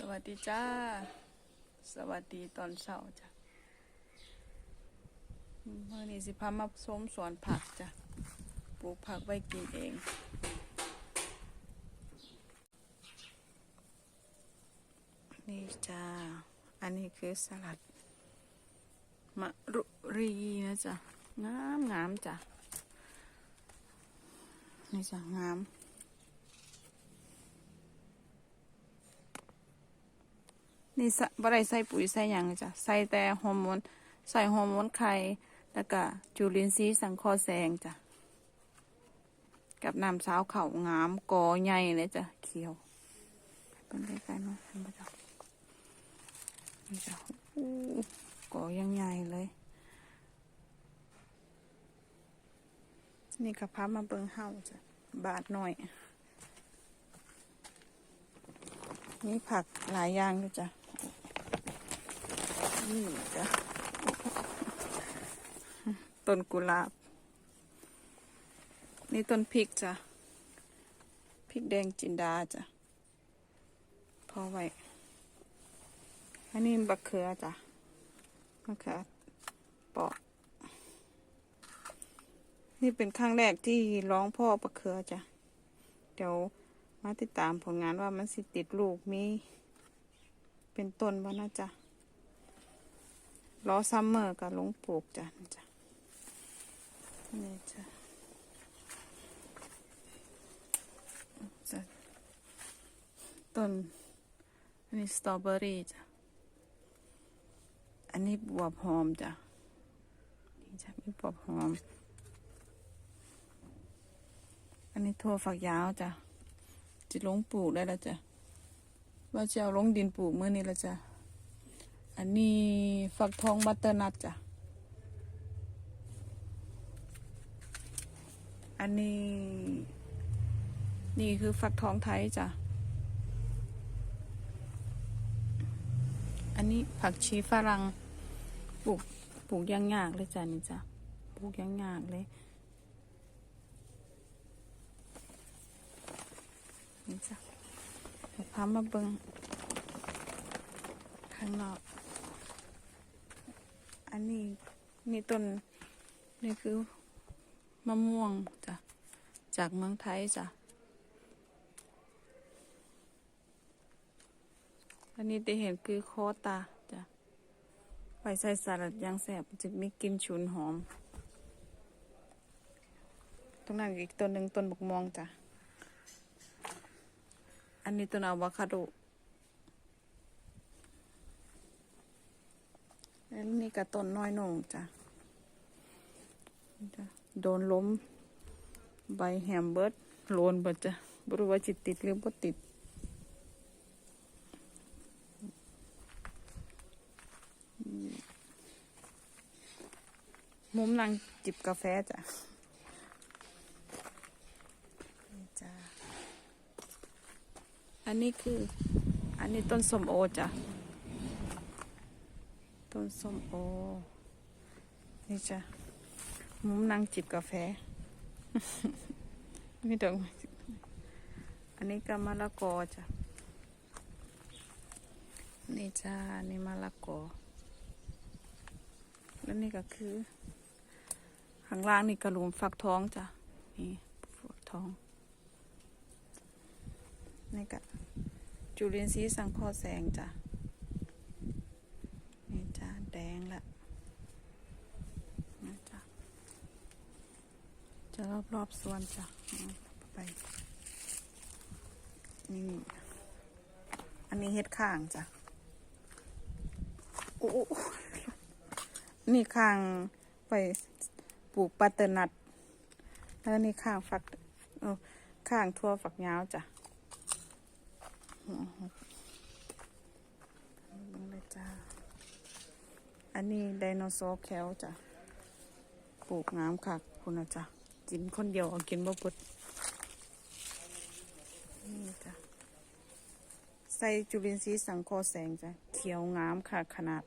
สวัสดีจ้า สวัสดีตอนเช้าจ้ะเมื่อนี้สิพามาส้มสวนผักจ้ะ ปลูกผักไว้กินเอง นี่จ้า อันนี้คือสลัด มะรุรีนะจ๊ะงามงามจ้ะ นี่จ้ะงาม นี่สะบ่ได้ใส่ปุ๋ยใส่หยังจ้ะใส่แต่ฮอร์โมนใส่ฮอร์โมนไข่แล้วก็จุลินทรีย์สังเคราะห์แสงจ้ะกับน้ำสาวเขางามกอใหญ่เลยจ้ะเขียวเป็นใกล้ๆเนาะเห็นปะจ๊ะนี่จ้ะอู้กอยังใหญ่เลย นี่กับพามาเบิงเฮาจ้ะบาทหน่อยนี่ผักหลายอย่างด้วยจ้ะ นี่จ้ะต้นกุหลาบ นี่ต้นพริกจ้ะพริกแดงจินดาจ้ะพอไว้อันนี้บักเขือจ้ะบักเขือปอกนี่เป็นครั้งแรกที่ร้องพ่อบักเขือจ้ะเดี๋ยวมาติดตามผลงานว่ามันสิติดลูกมี เป็นต้นบ้านะจ๊ะ รอซัมเมอร์กับลงปลูกจ้ะจ้ะนี่จ้ะจ้ะต้นอันนี้สตรอเบอรี่จ้ะอันนี้บวบหอมจ้ะนี่จ้ะมีบวบหอม อันนี้ถั่วฝักยาวจ้ะจะลงปลูกได้แล้วจ้ะว่าจะเอาลงดินปลูกเมื่อนี้แล้วจ้ะ อันนี้ฝักทองบัตเตอร์นัทจ้ะ อันนี้ นี่คือฝักทองไทยจ้ะ อันนี้ผักชีฝรั่งปลูกปลูกยางยากเลยจ้ะนี่จ้ะปลูกยางยากเลยนี่จ้ะเดี๋ยวพามาเบิงข้างนอก นนี้นี่ต้นนี่คือมะม่วงจ้ะจากเมืองไทยจ้ะอันนี้ได้เห็นคือโคตาจ้ะไปใส่สลัดยางแสบจะมีกลิ่นฉุนหอม ตรงนั้นอีกต้นหนึ่งต้นบกมวงจ้ะ อันนี้ต้นอะโวคาโด แล้วนี่ก็ต้นน้อยนงจ้ะโดนล้ม ใบแฮมเบิร์ดโลนเบิดจ้ะบรู้ว่าจิตติดหรือบ่ติดมุมนั่งจิบกาแฟจ้ะจ้ะอันนี้คือ อันนี้ต้นสมโอจ้ะ ต้นส้มโอ นี่จ้ะมุมนั่งจิบกาแฟ ไม่ต้องอันนี้ก็มะละกอจ้ะ นี่จ้านี่มะละกอ แล้วนี่ก็คือ ข้างล่างนี่กระหลุมฟักทองจ้ะ นี่ฟักทอง นี่ก็จุลินทรีย์สังเคราะห์แสงจ้ะ นี่จ้าแดงละนี่จ้ะ จะรอบรอบๆสวนจ้ะไปนี่ อันนี้เฮ็ดข้างจ้ะโอ้นี่ข้างไปปลูกปัตเตอร์นัทแล้วนี่ข้างฝักข้างทั่วฝักยาวจ้ะบังเลยจ้า อันนี้ไดโนเสาร์แคลจ้ะ ปลูกงามค่ะคุณนะจ้ะ กินคนเดียวเอากินบ่ปดนี่จ้ะใส่จุลินทรีย์สังเคราะห์แสงจ้ะเขียวงามค่ะขนาด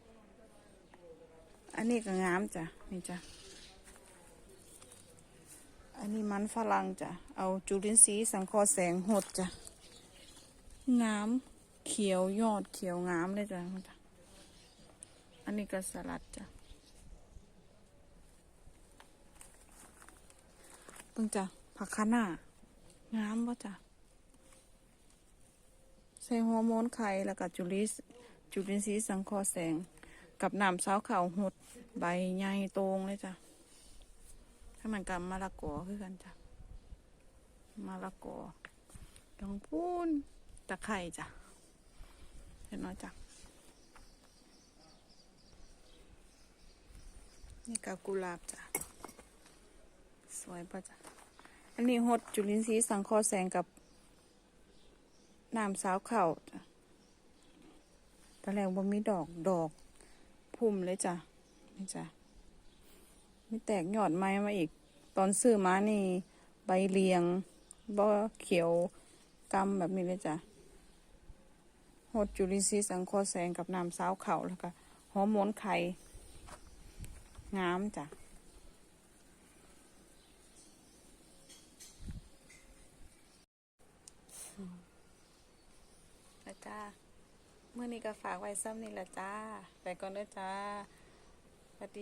อันนี้ก็งามจ้ะนี่จ้ะอันนี้มันฝรั่งจ้ะเอาจุลินทรีย์สังเคราะห์แสงหดจ้ะงามเขียวยอดเขียวงามเลยจ้ะอันนี้ก็สลัดจ้ะ เพิ่งจ้ะผักคะน้างามป่ะจ้ะใส่ฮอร์โมนไข่แล้วก็จุลินจุลินทรีย์สังเคราะห์แสง กับน้ำเช้าขาวหดใบใหญ่โตรงเลยจ้ะให้มันกับมะละกอคือกันจ้ะมะละกอต้องพูนตะไคร่จ้ะเห็นไหมจ้ะนี่กับกุหลาบจ้ะ สวยปะจ้ะ อันนี้หดจุลินทรีย์สังเคราะห์แสงกับน้ำเช้าขาวจ้ะตอนแรกว่มีดอกดอกพุ่มเลยจ้ะนี่จ้ะมีแตกยอดไม้มาอีก ตอนซื้อมานี่ใบเรียงบ่เขียวกำแบบนี้เลยจ้ะหดจุลินทรีย์สังเคราะห์แสงกับน้ำสาวเข่าแล้วก็ฮอร์โมนไข่งามจ้ะจ้า เมื่อนี้ก็ฝากไว้ซ้ำนี่แหละจ้า ไปก่อนเด้อจ้าสวัสดี